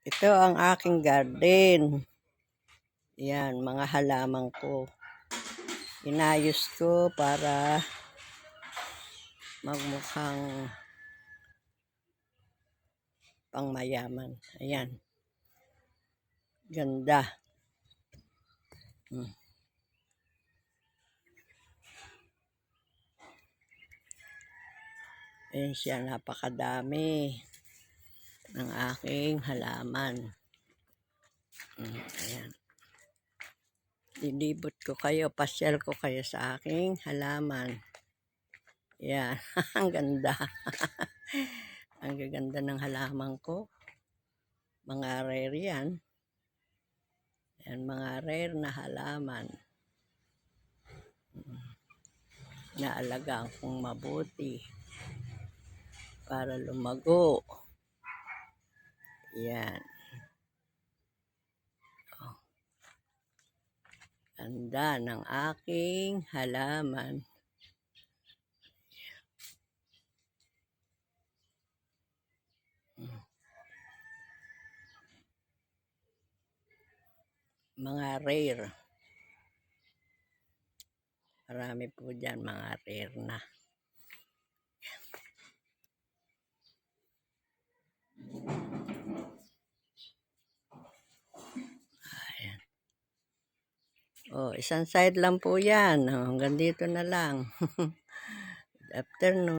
Ito ang aking garden. Yan, mga halaman ko. Inayos ko para magmukhang pangmayaman. Ayan. Ganda. Hmm. Ayan siya, napakadami ng aking halaman. Mm, ayan. Lilibot ko kayo, pasyal ko kayo sa aking halaman. Yan, ang ganda. ang gaganda ng halaman ko. Mga rare yan. Yan, mga rare na halaman. Mm. Naalagaan kong mabuti para lumago. Yan. Oh. Ganda ng aking halaman. Mga rare. Marami po dyan mga rare na. Oh, isang side lang po yan. Oh, hanggang dito na lang. Afternoon.